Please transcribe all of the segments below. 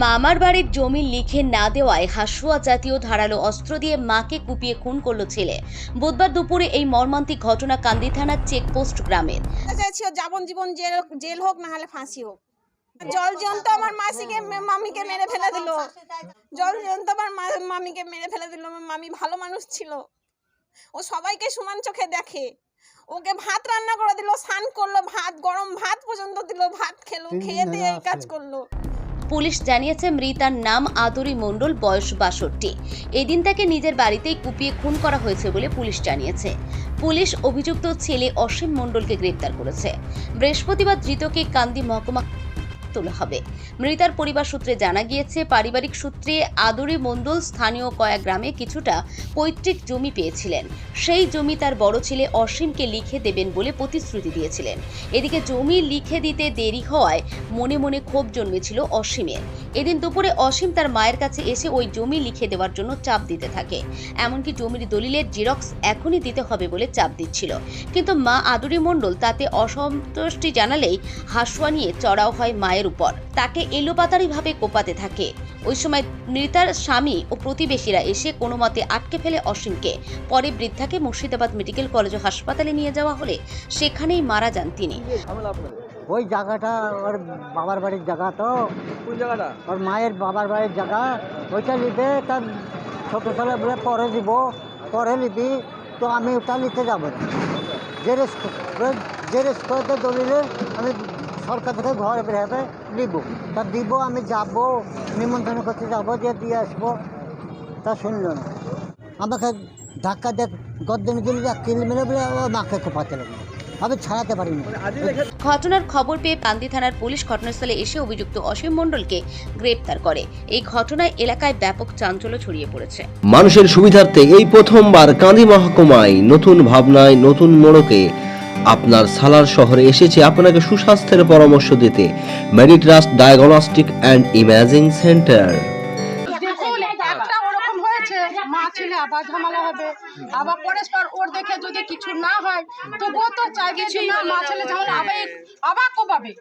মামার বাড়ির জমি লিখে না দেওয়ায় হাসুয়া জাতীয় ধারালো অস্ত্র দিয়ে মাকে কুপিয়ে খুন করল ছেলে। বুধবার দুপুরে এই মর্মান্তিক ঘটনা কান্দি থানার চেকপোস্ট গ্রামে। ওর যাবজ্জীবন জেল জেল হোক না হলে ফাঁসি হোক। জল জন্ত আমার মাসিকে মামিকে মেরে ফেলে দিল। জল জন্ত আমার মামিকে মেরে ফেলে দিল। মামি ভালো মানুষ ছিল। ও সবাইকে সমান চোখে দেখে। ওকে ভাত রান্না করে দিল স্নান করল ভাত গরম ভাত পর্যন্ত দিল ভাত খেলো খেয়ে দিয়ে কাজ করল। পুলিশ জানিয়েছে, মৃতার নাম আদরি মণ্ডল, বয়স বাষট্টি। এদিন তাকে নিজের বাড়িতেই কুপিয়ে খুন করা হয়েছে বলে পুলিশ জানিয়েছে। পুলিশ অভিযুক্ত ছেলে অসীম মণ্ডলকে গ্রেপ্তার করেছে। বৃহস্পতিবার ধৃতকে কান্দি মহকুমা তোলা হবে। মৃতার পরিবার সূত্রে জানা গিয়েছে, পারিবারিক সূত্রে আদরি মণ্ডল স্থানীয় কয়েক গ্রামে কিছুটা পৈতৃক জমি পেয়েছিলেন। সেই জমি তার বড় ছেলে অসীমকে লিখে দেবেন বলে প্রতিশ্রুতি দিয়েছিলেন। এদিকে জমি লিখে দিতে দেরি হওয়ায় মনে মনে ক্ষোভ জন্মেছিল অসীমের। এদিন দুপুরে অসীম তার মায়ের কাছে এসে ওই জমি লিখে দেওয়ার জন্য চাপ দিতে থাকে। এমনকি জমির দলিলের জেরক্স এখনই দিতে হবে বলে চাপ দিচ্ছিল। কিন্তু মা আদুরি মণ্ডল তাতে অসন্তুষ্টি জানালেই হাসুয়া নিয়ে চড়াও হয় মায়ের উপর। তাকে এলোপাতারিভাবে কোপাতে থাকে। ওই সময় মৃতার স্বামী ও প্রতিবেশীরা এসে কোনো মতে আটকে ফেলে অসীমকে। পরে বৃদ্ধাকে মুর্শিদাবাদ মেডিকেল কলেজ ও হাসপাতালে নিয়ে যাওয়া হলে সেখানেই মারা যান তিনি। ওই জায়গাটা ওর বাবার বাড়ির জায়গা তো। কোন জায়গাটা? ওর মায়ের বাবার বাড়ির জায়গা। ওইটা নিতে তার ছোটো ছেলে বলে পরে দিব পরে নিবি তো আমি ওটা নিতে যাব না। জেরেস জেরেস করতে দলিলে আমি সরকার থেকে ঘরে বেরোবে নিব। তা দিব আমি যাব নিমন্ত্রণ করতে যাব যে দিয়ে আসব তা শুনলো না। আমাকে ধাক্কা দিয়ে গদ্দে দিল কিল মেরে বলে ও মাকে কোপাতে লাগল। আমি ছাড়াতে পারিনি। ঘটনার খবর পেয়ে কান্দি থানার পুলিশ ঘটনাস্থলে এসে অভিযুক্ত অসীম মণ্ডলকে গ্রেপ্তার করে। এই ঘটনায় এলাকায় ব্যাপক চাঞ্চল্য ছড়িয়ে পড়েছে। মানুষের সুবিধার্থে এই প্রথমবার কাঁদি মহকুমায় নতুন ভাবনায় নতুন মোড়কে আপনার সালার শহরে এসেছে আপনাকে সুস্বাস্থ্যের পরামর্শ দিতে। Meditrust Diagnostic and Imaging Centre মা ছেলে আবার ঝামেলা হবে। আবার পরস্পর ওর দেখে যদি কিছু না হয় তবুও তো চাইবে যে না মা ছেলে ঝামেলা আবার আবার কোপাবে।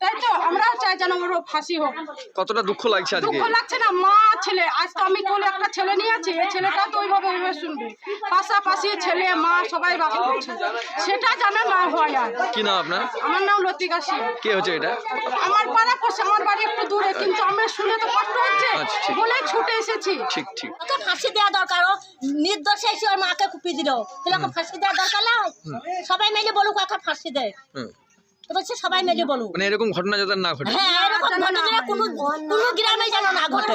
তাই তো? আমরাও চাই যেন ওর ফাঁসি হোক। কতটা দুঃখ লাগছে আজকে। দুঃখ লাগছে না মা ছেলে আজ তো আমি কোলে একটা ছেলে নিয়ে আছি এই ছেলেটা তো ওইভাবে ওইভাবে শুনবে। পাশাপাশি ছেলে মা সবাই বাস করছে। সেটা যেন না হয় আর। কি নাম আপনার? আমার নাম লতিকা সিং। কে হচ্ছে এটা? আমার পাড়া পড়ছে আমার বাড়ি একটু দূরে কিন্তু আমরা শুনে তো কষ্ট হচ্ছে। আচ্ছা, বলে ছুটে এসেছি। ঠিক ঠিক। ওকে ফাঁসি দেওয়া দরকার ও নির্দোষে এসে ওর মাকে কুপিয়ে দিল। তাহলে ওকে ফাঁসি দেওয়া দরকার না সবাই মিলে বলুক ওকে ফাঁসি দেয় হুম। তো বলছে সবাই মিলে বলুক। মানে এরকম ঘটনা যাতে না ঘটে। হ্যাঁ এরকম ঘটনা কোনো কোনো গ্রামে যেন না ঘটে।